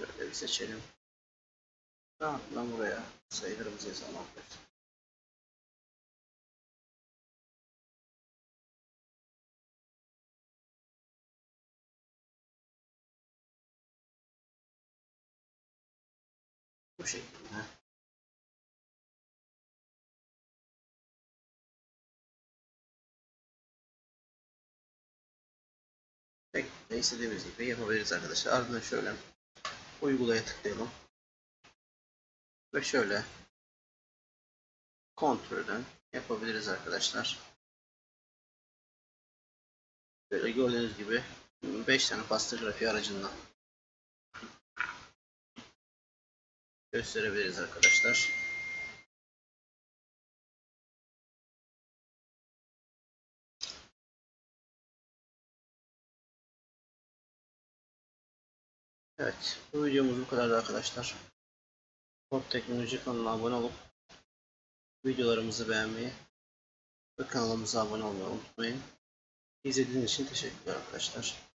Şöyle bir seçelim. Rahatla buraya sayılarımızı yazalım arkadaşlar. Bu şekilde. De istediğimiz gibi yapabiliriz arkadaşlar. Ardından şöyle uygulaya tıklayalım. Ve şöyle kontrolden yapabiliriz arkadaşlar. Böyle gördüğünüz gibi 5 tane pasta grafiği aracından gösterebiliriz arkadaşlar. Evet, bu videomuz bu kadardı arkadaşlar. Kod Teknoloji kanalına abone olup videolarımızı beğenmeyi ve kanalımıza abone olmayı unutmayın. İzlediğiniz için teşekkürler arkadaşlar.